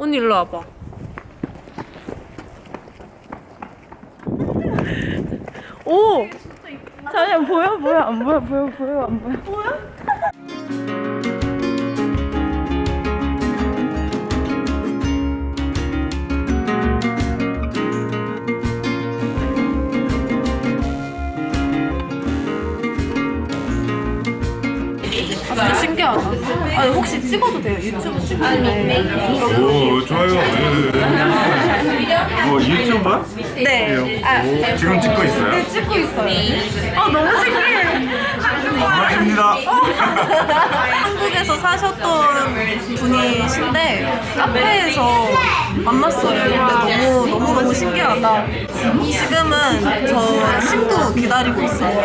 언니 일로 와봐. 오! 자야 보여 보여 안 보여 보여 보여 안 보여? 진짜 아니 혹시 찍어도 돼요? 유튜브 찍는데. 오 좋아요. 예, 예. 뭐 유튜버? 네. 아, 오, 지금 찍고 있어요. 네, 찍고 있어요. 아 너무 신기해. 반갑습니다. 한국에서 사셨던 분이신데 카페에서 만났어요. 근데 너무 너무 너무 신기하다. 지금은 저 친구 기다리고 있어요.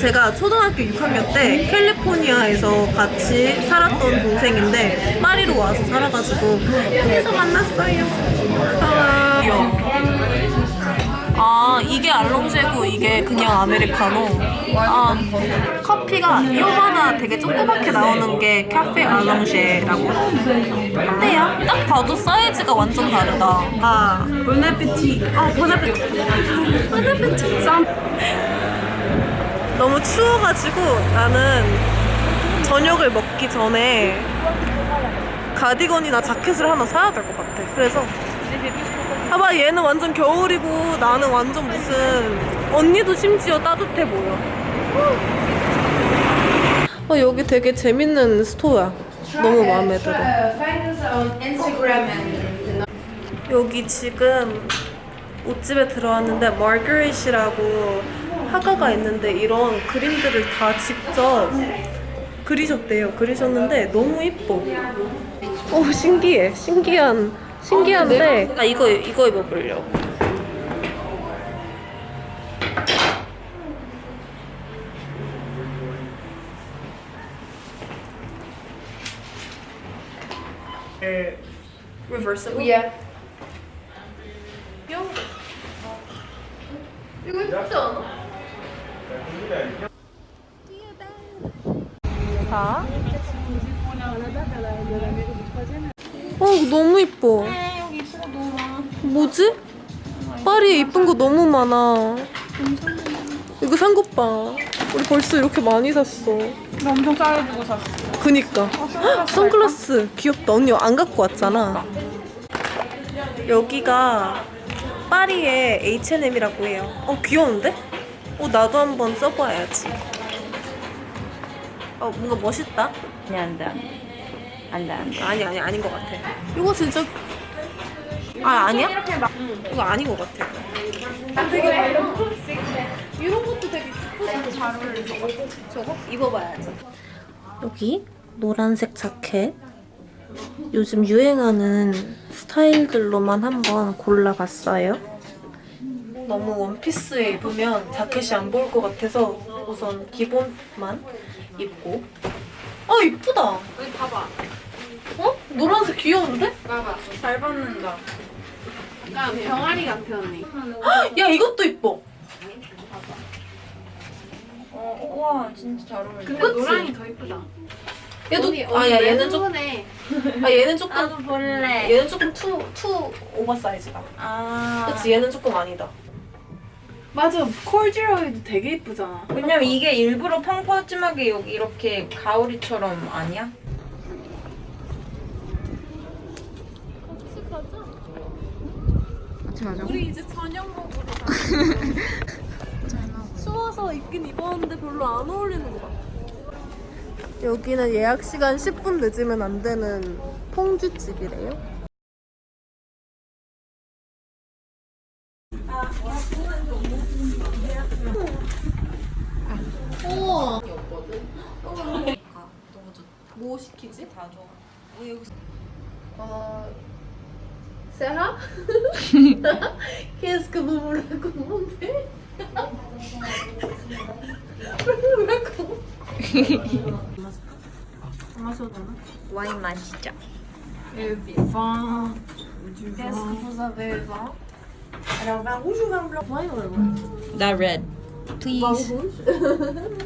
제가 초등학교 6학년 때 캘리포니아에서 같이 살았던 동생인데 파리로 와서 살아가지고 거기서 만났어요. 아, 귀여워. 아 이게 알롱제고 이게 그냥 아메리카노 아 커피가 요만한 되게 조그맣게 나오는 게 카페 알롱제라고. 어때요? 딱 봐도 사이즈가 완전 다르다. 아 보나페티 아 보나페티 보나페티 너무 추워가지고 나는 저녁을 먹기 전에 가디건이나 자켓을 하나 사야 될 것 같아. 그래서. 봐봐 얘는 완전 겨울이고 나는 완전 무슨 언니도 심지어 따뜻해 보여 어, 여기 되게 재밌는 스토어야 너무 마음에 들어 여기 지금 옷집에 들어왔는데 마르그릿이라고 화가가 있는데 이런 그림들을 다 직접 그리셨대요. 그리셨는데 너무 이뻐. 오 신기해. 신기한 신기한데 아 이거 이거 입어보려고. Reversible. yeah. 이거 예쁘지 않아? 자. 어, 너무 이뻐. 뭐지? 파리에 이쁜 거 너무 많아. 이거 산 것 봐. 우리 벌써 이렇게 많이 샀어. 나 엄청 싸게 주고 샀어. 그니까. 헉, 선글라스 귀엽다. 언니 안 갖고 왔잖아. 여기가 파리의 H&M이라고 해요. 어 귀여운데? 어 나도 한번 써봐야지. 어 뭔가 멋있다. 아니 안돼 안돼 안돼. 아니 아니 아닌 것 같아. 이거 진짜 아 아니야? 이거 아닌 것 같아. 이런 것도 되게 예쁘고 잘 어울려. 저거 입어봐야지. 여기 노란색 자켓. 요즘 유행하는 스타일들로만 한번 골라봤어요. 너무 원피스에 입으면 자켓이 안 보일 것 같아서 우선 기본만 입고. 아 이쁘다. 여기 봐봐. 어? 노란색 귀여운데? 봐봐. 잘 받는다. 약간 병아리 같아 언니. 야 이것도 이뻐. 어, 와 진짜 잘 어울려. 근데 그치? 노랑이 더 이쁘다. 얘도 언니, 아야 얘는 좀네 아 얘는 조금 나도 볼래. 얘는 조금 투 투 오버사이즈다. 아. 그치 얘는 조금 아니다. 맞아. 콜지로이도 되게 이쁘잖아. 왜냐면 이게 일부러 펑퍼짐하게 여기 이렇게 가오리처럼 아니야? 같이 가자. 우리 이제 저녁 먹으러 가. 추워서 입긴 입었는데 별로 안 어울리는 것 같아. 여기는 예약 시간 10분 늦으면 안 되는 퐁듀집이래요. 우와. 뭐 시키지? 다 줘. 어... Sarah? Qu'est-ce que vous voulez commander? 안 마셔도 wine matcha. Euh, vin. Du vin. Est-ce que vous avez vin? Alors, vin rouge ou vin blanc? Wine or red? That red. Please. Vin rouge.